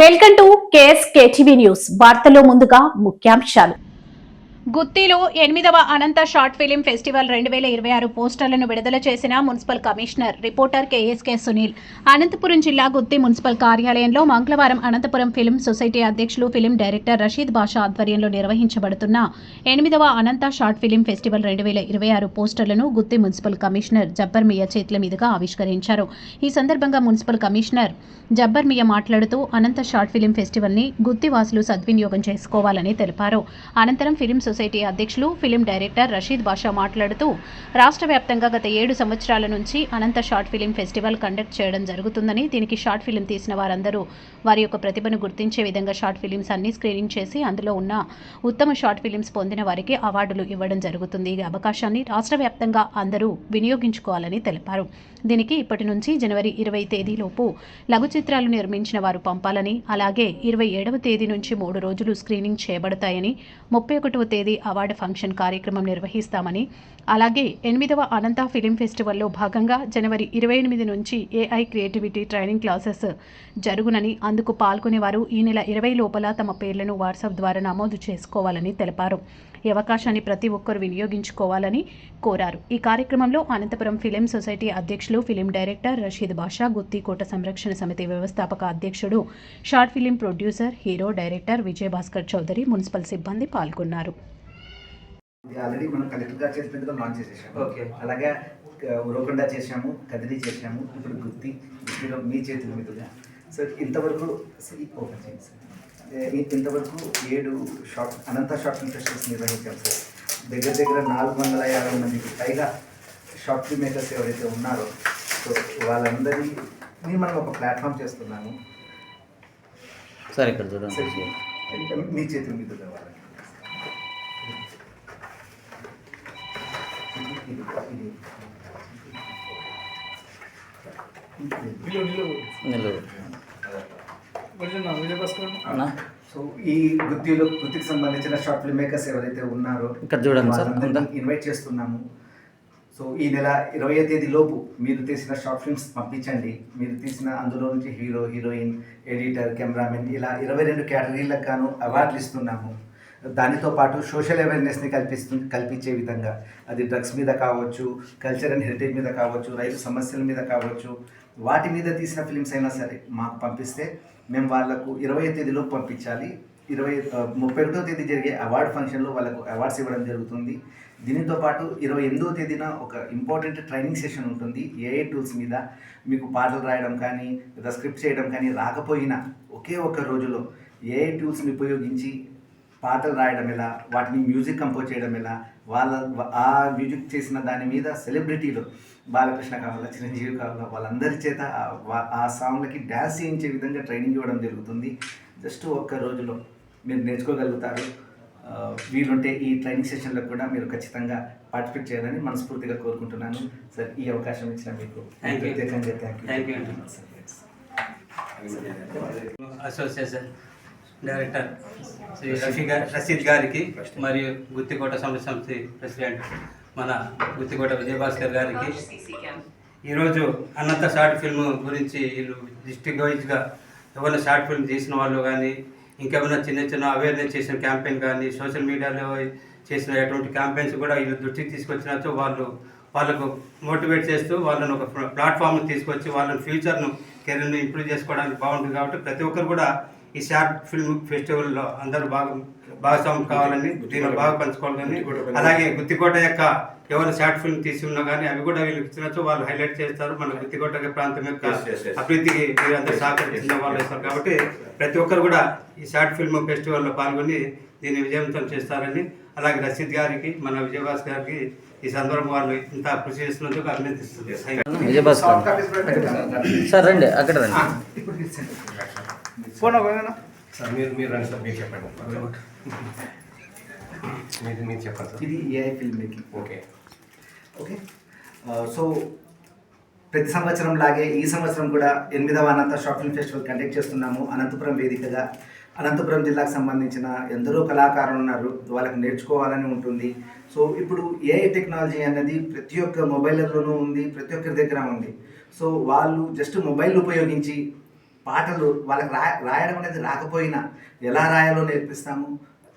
Welcome to KS KTV news. వార్తలో ముందుగా ముఖ్యాంశాలు. గుత్తిలో ఎనిమిదవ అనంత షార్ట్ ఫిలిం ఫెస్టివల్ రెండు వేల ఇరవై ఆరు పోస్టర్లను విడుదల చేసిన municipal commissioner reporter KSK Sunil. Anantapur జిల్లా గుత్తి మున్సిపల్ కార్యాలయంలో మంగళవారం అనంతపురం ఫిలిం సొసైటీ అధ్యక్షులు ఫిలిం డైరెక్టర్ రషీద్ బాషా ఆధ్వర్యంలో నిర్వహించబడుతున్న ఎనిమిదవ అనంత షార్ట్ ఫిలిం ఫెస్టివల్ రెండు వేల ఇరవై ఆరు పోస్టర్లను గుత్తి మున్సిపల్ కమిషనర్ జబ్బర్ మియా చేతుల మీదుగా ఆవిష్కరించారు. ఈ సందర్భంగా మున్సిపల్ కమిషనర్ జబ్బర్ మియా మాట్లాడుతూ అనంత షార్ట్ ఫిలిం ఫెస్టివల్ని గుత్తివాసులు సద్వినియోగం చేసుకోవాలని తెలిపారు. అనంతరం ఫిలిం సొసైటీ అధ్యక్షులు ఫిలిం డైరెక్టర్ రషీద్ బాషా మాట్లాడుతూ రాష్ట్ర వ్యాప్తంగా గత ఏడు సంవత్సరాల నుంచి Anantha short film festival conduct చేయడం జరుగుతుందని దీనికి షార్ట్ ఫిలిం తీసిన వారందరూ వారి యొక్క ప్రతిభను గుర్తించే విధంగా షార్ట్ ఫిలిమ్స్ అన్ని స్క్రీనింగ్ చేసి అందులో ఉన్న ఉత్తమ షార్ట్ ఫిలిమ్స్ పొందిన వారికి అవార్డులు ఇవ్వడం జరుగుతుంది. ఈ అవకాశాన్ని రాష్ట్ర వ్యాప్తంగా అందరూ వినియోగించుకోవాలని తెలిపారు. దీనికి ఇప్పటి నుంచి జనవరి ఇరవై తేదీలోపు లఘు చిత్రాలు నిర్మించిన వారు పంపాలని అలాగే ఇరవై ఏడవ తేదీ నుంచి మూడు రోజులు స్క్రీనింగ్ చేయబడతాయని ముప్పై ఒకటవ తేదీ అవార్డు ఫంక్షన్ కార్యక్రమం నిర్వహిస్తామని అలాగే ఎనిమిదవ అనంత ఫిలిం ఫెస్టివల్లో భాగంగా జనవరి ఇరవై ఎనిమిది నుంచి ఏఐ క్రియేటివిటీ ట్రైనింగ్ క్లాసెస్ జరుగునని అందుకు పాల్గొనేవారు ఈ నెల ఇరవై లోపల తమ పేర్లను వాట్సాప్ ద్వారా నమోదు చేసుకోవాలని తెలిపారు. ఈ అవకాశాన్ని ప్రతి ఒక్కరూ వినియోగించుకోవాలని కోరారు. ఈ కార్యక్రమంలో అనంతపురం ఫిలిం సొసైటీ అధ్యక్షులు ఫిలిం డైరెక్టర్ రషీద్ బాషా గుత్తికోట సంరక్షణ సమితి వ్యవస్థాపక అధ్యక్షుడు short film producer hero director Vijayabhaskar Chowdary municipal సిబ్బంది పాల్గొన్నారు. ఆల్రెడీ మనం కలెక్టర్ గారు చేసినట్టుగా లాంచ్ చేసేసాము. ఓకే. అలాగే ఉరవకొండ చేసాము కదిరి చేసాము ఇప్పుడు గుత్తి గుత్తిలో మీ చేతుల మీదుగా. సో ఇంతవరకు ఓపెన్ చేయండి సార్ ఇంతవరకు ఏడు షాప్ అనంత షాపింగ్ ఫెస్టివల్స్ నిర్వహించాం సార్ దగ్గర దగ్గర నాలుగు వందల యాభై మందికి పైగా షాప్ మేకర్స్ ఎవరైతే ఉన్నారో సో వాళ్ళందరినీ మనం ఒక ప్లాట్ఫామ్ చేస్తున్నాము. సార్ ఇక్కడ చూడండి. మీ చేతుల మీదుగా వాళ్ళకి ఇది- ఇది- ఇది- నిలువు అన్నా సో ఈ గుత్తిలో గుత్తికి సంబంధించిన షార్ట్ ఫిల్మ్ మేకర్స్ ఎవరైతే ఉన్నారో ఇక్కడ చూడండి సార్? ఇన్వైట్ చేస్తున్నాము. సో ఈ నెల ఇరవై తేదీ లోపు మీరు తీసిన షార్ట్ ఫిల్మ్స్ పంపించండి. మీరు తీసిన అందులో నుంచి హీరో హీరోయిన్ ఎడిటర్ కెమెరామెన్ ఇలా ఇరవై రెండు కేటగిరీలకు గాను అవార్డులు ఇస్తున్నాము. దానితో పాటు సోషల్ అవేర్నెస్ని కల్పిస్తు కల్పించే విధంగా అది డ్రగ్స్ మీద కావచ్చు కల్చర్ అండ్ హెరిటేజ్ మీద కావచ్చు రైతు సమస్యల మీద కావచ్చు వాటి మీద తీసిన ఫిలిమ్స్ అయినా సరే మాకు పంపిస్తే మేము వాళ్ళకు ఇరవై తేదీలో పంపించాలి. ఇరవై ముప్పై ఒకటో తేదీ జరిగే అవార్డు ఫంక్షన్లో వాళ్ళకు అవార్డ్స్ ఇవ్వడం జరుగుతుంది. దీనితో పాటు ఇరవై ఎనిమిదో తేదీన ఒక ఇంపార్టెంట్ ట్రైనింగ్ సెషన్ ఉంటుంది. ఏఐ టూల్స్ మీద మీకు పాటలు రాయడం కానీ లేదా స్క్రిప్ట్ చేయడం కానీ రాకపోయినా ఒకే ఒక్క రోజులో ఏఐ టూల్స్ని ఉపయోగించి పాటలు రాయడం ఎలా? వాటిని మ్యూజిక్ కంపోజ్ చేయడం ఎలా? వాళ్ళ ఆ మ్యూజిక్ చేసిన దాని మీద సెలబ్రిటీలు బాలకృష్ణ కావాలా చిరంజీవి కావాలా వాళ్ళందరి చేత ఆ సాంగ్లకి డ్యాన్స్ చేయించే విధంగా ట్రైనింగ్ ఇవ్వడం జరుగుతుంది. జస్ట్ ఒక్క రోజులో మీరు నేర్చుకోగలుగుతారు. వీలుంటే ఈ ట్రైనింగ్ సెషన్లో కూడా మీరు ఖచ్చితంగా పార్టిసిపేట్ చేయాలని మనస్ఫూర్తిగా కోరుకుంటున్నాను. సార్ ఈ అవకాశం ఇచ్చిన మీకు. ప్రత్యేకంగా thank. You association director Shri Rafi గారి రషీద్ గారికి మరియు గుత్తికోట సమస్య సంస్థ ప్రెసిడెంట్ మన గుత్తికోట విజయభాస్కర్ గారికి. ఈరోజు అనంత షార్ట్ ఫిల్మ్ గురించి వీళ్ళు డిస్ట్రిక్ట్ వైజ్గా ఎవరైనా షార్ట్ ఫిల్మ్ తీసిన వాళ్ళు కానీ ఇంకేమైనా చిన్న చిన్న అవేర్నెస్ చేసిన క్యాంపెయిన్ కానీ సోషల్ మీడియాలో చేసిన ఎటువంటి క్యాంపెయిన్స్ కూడా వీళ్ళు దృష్టికి తీసుకొచ్చినట్టు వాళ్ళు వాళ్ళకు మోటివేట్ చేస్తూ వాళ్ళని ఒక ప్లాట్ఫామ్ తీసుకొచ్చి వాళ్ళని ఫ్యూచర్ను కెరీర్ని ఇంప్రూవ్ చేసుకోవడానికి బాగుంటుంది కాబట్టి ప్రతి ఒక్కరు కూడా ఈ షార్ట్ ఫిల్మ్ ఫెస్టివల్లో అందరూ బాగా భాగస్వామ్యం కావాలని దీనిలో బాగా పంచుకోవాలని అలాగే గుత్తికోట యొక్క ఎవరు షార్ట్ ఫిల్మ్ తీసి ఉన్నా కానీ అవి కూడా వీళ్ళకి ఇచ్చినట్టు వాళ్ళు హైలైట్ చేస్తారు. మన గుత్తికోట ప్రాంతం యొక్క అభివృద్ధికి వీరందరూ సహకరించిన వాళ్ళు ఇస్తారు కాబట్టి ప్రతి ఒక్కరు కూడా ఈ షార్ట్ ఫిల్మ్ ఫెస్టివల్లో పాల్గొని దీన్ని విజయవంతం చేస్తారని అలాగే రషీద్ గారికి మన విజయభాస్ గారికి ఈ సందర్భం వాళ్ళు ఇంత కృషి చేస్తున్నందుకు అభినందిస్తుంది. సార్ రండి అక్కడ రండి. సార్ మీరు మీరు రండి సార్ మీరు చెప్పండి. మీరు మీరు చెప్పండి సార్. ఇది AI film making okay. Okay. So ప్రతి సంవత్సరం లాగే ఈ సంవత్సరం కూడా ఎనిమిదవ Anantha short film festival conduct చేస్తున్నాము. అనంతపురం వేదికగా. అనంతపురం జిల్లాకు సంబంధించిన ఎందరో కళాకారులు ఉన్నారు. వాళ్ళకి నేర్చుకోవాలని ఉంటుంది. సో ఇప్పుడు ఏఐ టెక్నాలజీ అనేది ప్రతి ఒక్క మొబైల్లోనూ ఉంది ప్రతి ఒక్కరి దగ్గర ఉంది. సో వాళ్ళు జస్ట్ మొబైల్ ఉపయోగించి పాటలు వాళ్ళకి రా రాయడం అనేది రాకపోయినా ఎలా రాయాలో నేర్పిస్తాము?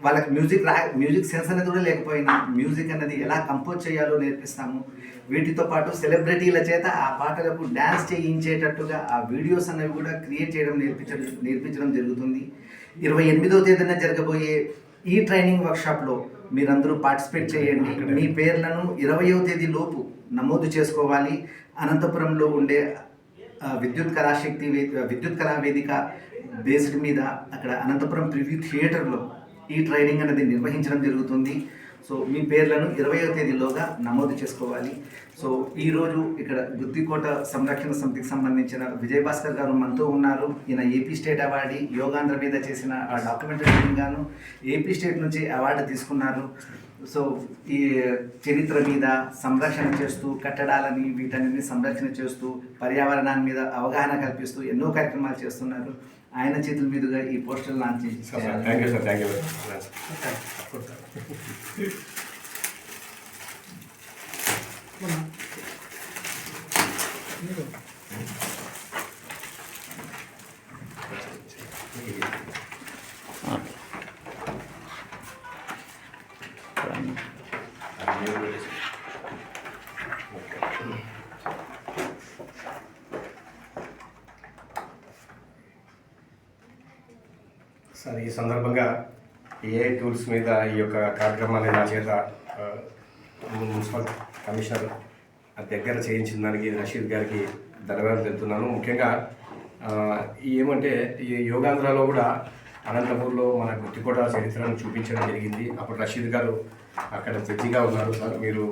వాళ్ళకి మ్యూజిక్ రా మ్యూజిక్ సెన్స్ అనేది కూడా లేకపోయినా మ్యూజిక్ అనేది ఎలా కంపోజ్ చేయాలో నేర్పిస్తాము. వీటితో పాటు సెలబ్రిటీల చేత ఆ పాటలకు డ్యాన్స్ చేయించేటట్టుగా ఆ వీడియోస్ అనేవి కూడా క్రియేట్ చేయడం నేర్పించడం నేర్పించడం జరుగుతుంది. ఇరవై ఎనిమిదో తేదీన జరగబోయే ఈ ట్రైనింగ్ వర్క్షాప్లో మీరందరూ పార్టిసిపేట్ చేయండి. మీ పేర్లను ఇరవయో తేదీ లోపు నమోదు చేసుకోవాలి. అనంతపురంలో ఉండే విద్యుత్ కళాశక్తి విద్యుత్ కళా వేదిక బేస్డ్ మీద అక్కడ అనంతపురం ప్రివ్యూ థియేటర్లో ఈ ట్రైనింగ్ అనేది నిర్వహించడం జరుగుతుంది. సో మీ పేర్లను ఇరవయో తేదీలోగా నమోదు చేసుకోవాలి. సో ఈరోజు ఇక్కడ గుత్తికోట సంరక్షణ సమితికి సంబంధించిన విజయభాస్కర్ గారు మనతో ఉన్నారు. ఈయన ఏపీ స్టేట్ అవార్డు యోగాంధ్ర మీద చేసిన ఆ డాక్యుమెంటరీ గాను ఏపీ స్టేట్ నుంచి అవార్డు తీసుకున్నారు. సో ఈ చరిత్ర మీద సంరక్షణ చేస్తూ కట్టడాలని వీటన్నిటిని సంరక్షణ చేస్తూ పర్యావరణాన్ని మీద అవగాహన కల్పిస్తూ ఎన్నో కార్యక్రమాలు చేస్తున్నారు. ఆయన చేతుల మీదుగా ఈ పోస్టర్ లాంచ్ సార్ చేయాలి. థ్యాంక్ యూ సార్ ఈ సందర్భంగా ఏ టూల్స్ మీద ఈ యొక్క కార్యక్రమాన్ని నా చేత మున్సిపల్ కమిషనర్ దగ్గర చేయించిన దానికి రషీద్ గారికి ధన్యవాదాలు తెలుపుతున్నాను. ముఖ్యంగా ఏమంటే ఈ యోగాంధ్రలో కూడా అనంతపూర్లో మన గుర్తికోట చరిత్రను చూపించడం జరిగింది. అప్పుడు రషీద్ గారు అక్కడ జడ్జిగా ఉన్నారు సార్ మీరు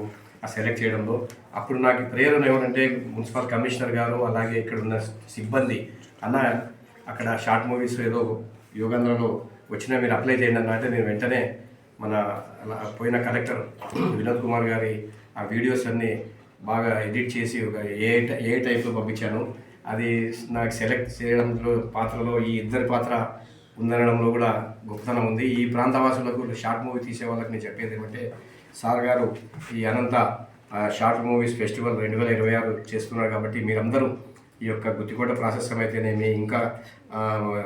ఆ సెలెక్ట్ చేయడంలో. అప్పుడు నాకు ప్రేరణ ఎవరంటే మున్సిపల్ కమిషనర్ గారు అలాగే ఇక్కడ ఉన్న సిబ్బంది. అన్న అక్కడ షార్ట్ మూవీస్ ఏదో యోగంధ్రలో వచ్చినా మీరు అప్లై చేయండి అన్న అంటే నేను వెంటనే మన అలా పోయిన కలెక్టర్ వినోద్ కుమార్ గారి ఆ వీడియోస్ అన్నీ బాగా ఎడిట్ చేసి ఒక ఏ ఏ టైప్లో పంపించాను. అది నాకు సెలెక్ట్ చేయడంలో పాత్రలో ఈ ఇద్దరి పాత్ర ఉందనడంలో కూడా గొప్పతనం ఉంది. ఈ ప్రాంతవాసులకు షార్ట్ మూవీ తీసే వాళ్ళకి నేను చెప్పేది ఏమంటే సార్ గారు ఈ అనంత షార్ట్ మూవీస్ ఫెస్టివల్ రెండు వేల ఇరవై ఆరు చేస్తున్నారు కాబట్టి మీరందరూ ఈ యొక్క గుత్తికోట ప్రాశస్యం అయితేనేమి ఇంకా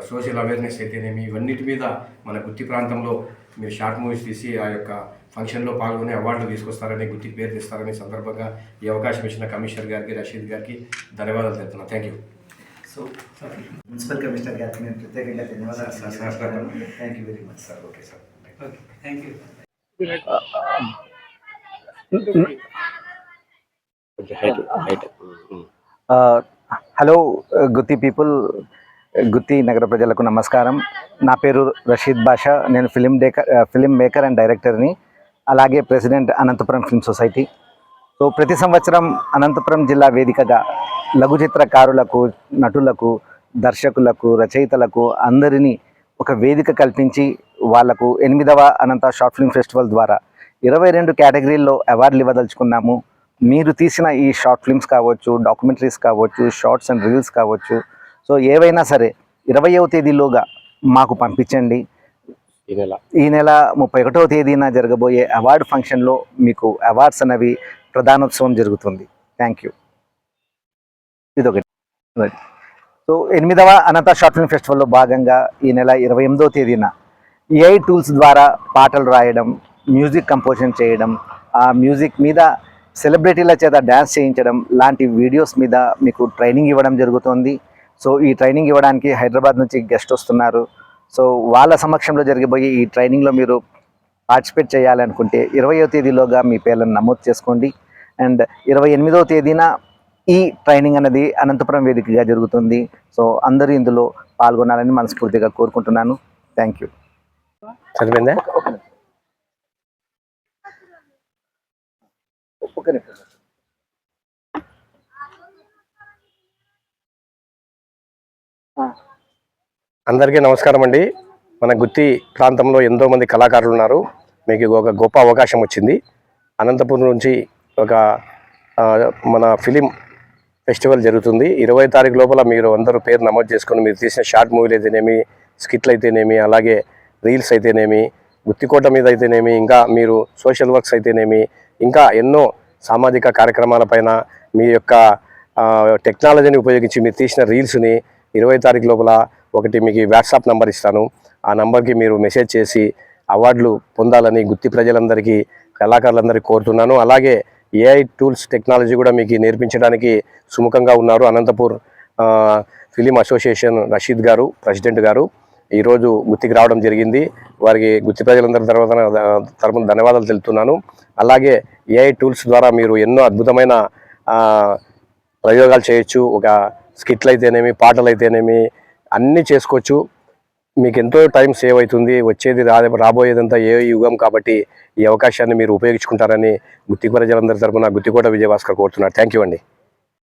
సోషల్ అవేర్నెస్ అయితేనేమి ఇవన్నిటి మీద మన గుత్తి ప్రాంతంలో మీరు షార్ట్ మూవీస్ తీసి ఆ యొక్క ఫంక్షన్లో పాల్గొని అవార్డులు తీసుకొస్తారని గుత్తికి పేరు తెస్తారని సందర్భంగా ఈ అవకాశం ఇచ్చిన కమిషనర్ గారికి రషీద్ గారికి ధన్యవాదాలు తెలుపుతున్నాను. Thank you so municipal commissioner గారికి నేను ప్రత్యేకంగా ధన్యవాదాలు తెలియజేస్తున్నాను thank you very much sir okay sir okay thank you hello Gooty people Gooty నగర ప్రజలకు నమస్కారం నా పేరు రషీద్ బాషా నేను film decker film maker and డైరెక్టర్ని అలాగే president Anantapur film society so ప్రతి సంవత్సరం అనంతపురం జిల్లా వేదికగా లఘు చిత్రకారులకు నటులకు దర్శకులకు రచయితలకు అందరినీ ఒక వేదిక కల్పించి వాళ్ళకు ఎనిమిదవ అనంత షార్ట్ ఫిల్మ్ ఫెస్టివల్ ద్వారా ఇరవై రెండు కేటగిరీల్లో అవార్డులు ఇవ్వదలుచుకున్నాము. మీరు తీసిన ఈ షార్ట్ ఫిల్మ్స్ కావచ్చు డాక్యుమెంటరీస్ కావచ్చు షార్ట్స్ అండ్ రీల్స్ కావచ్చు. సో ఏవైనా సరే ఇరవయవ తేదీలోగా మాకు పంపించండి. ఈ నెల. ఈ నెల ముప్పై ఒకటవ తేదీన జరగబోయే అవార్డు ఫంక్షన్లో మీకు అవార్డ్స్ అనేవి ప్రధానోత్సవం జరుగుతుంది. థ్యాంక్ యూ ఇదొకటి. రైట్. సో ఎనిమిదవ అనంత షార్ట్ ఫిల్మ్ ఫెస్టివల్లో భాగంగా ఈ నెల ఇరవై ఎనిమిదవ తేదీన ఏఐ టూల్స్ ద్వారా పాటలు రాయడం మ్యూజిక్ కంపోజిషన్ చేయడం ఆ మ్యూజిక్ మీద సెలబ్రిటీల చేత డ్యాన్స్ చేయించడం లాంటి వీడియోస్ మీద మీకు ట్రైనింగ్ ఇవ్వడం జరుగుతుంది. సో ఈ ట్రైనింగ్ ఇవ్వడానికి హైదరాబాద్ నుంచి గెస్ట్ వస్తున్నారు. సో వాళ్ళ సమక్షంలో జరిగిపోయే ఈ ట్రైనింగ్లో మీరు పార్టిసిపేట్ చేయాలనుకుంటే ఇరవయో తేదీలోగా మీ పేర్లను నమోదు చేసుకోండి. అండ్ ఇరవై ఎనిమిదవ తేదీన ఈ ట్రైనింగ్ అనేది అనంతపురం వేదికగా జరుగుతుంది. సో అందరూ ఇందులో పాల్గొనాలని మనస్ఫూర్తిగా కోరుకుంటున్నాను. థ్యాంక్ యూ చదివిందా? అందరికీ నమస్కారం అండి. మన గుత్తి ప్రాంతంలో ఎంతో మంది కళాకారులు ఉన్నారు. మీకు ఒక గొప్ప అవకాశం వచ్చింది. అనంతపురం నుంచి ఒక మన ఫిలిం ఫెస్టివల్ జరుగుతుంది. ఇరవై తారీఖు లోపల మీరు అందరూ పేరు నమోదు చేసుకొని మీరు తీసిన షార్ట్ మూవీలు అయితేనేమి స్కిట్లు అయితేనేమి అలాగే రీల్స్ అయితేనేమి గుత్తికోట మీద అయితేనేమి ఇంకా మీరు సోషల్ వర్క్స్ అయితేనేమి ఇంకా ఎన్నో సామాజిక కార్యక్రమాలపైన మీ యొక్క టెక్నాలజీని ఉపయోగించి మీరు తీసిన రీల్స్ని ఇరవై తారీఖు లోపల ఒకటి మీకు వాట్సాప్ నంబర్ ఇస్తాను. ఆ నంబర్కి మీరు మెసేజ్ చేసి అవార్డులు పొందాలని గుత్తి ప్రజలందరికీ కళాకారులందరికీ కోరుతున్నాను. అలాగే ఏఐ టూల్స్ టెక్నాలజీ కూడా మీకు నేర్పించడానికి సుముఖంగా ఉన్నారు. అనంతపూర్ ఫిలిం అసోసియేషన్ రషీద్ గారు ప్రెసిడెంట్ గారు ఈరోజు గుత్తికి రావడం జరిగింది. వారికి గుత్తి ప్రజలందరి తర్వాత తరపున ధన్యవాదాలు తెలుపుతున్నాను. అలాగే ఏఐ టూల్స్ ద్వారా మీరు ఎన్నో అద్భుతమైన ప్రయోగాలు చేయొచ్చు. ఒక స్కిట్లు అయితేనేమి పాటలు అయితేనేమి అన్నీ చేసుకోవచ్చు. మీకు ఎంతో టైం సేవ్ అవుతుంది వచ్చేది రా రాబోయేదంతా ఏ యుగం కాబట్టి ఈ అవకాశాన్ని మీరు ఉపయోగించుకుంటారని గుత్తి ప్రజలందరి తరపున గుత్తికోట విజయభాస్కర్ కోరుతున్నారు థ్యాంక్ యూ అండి.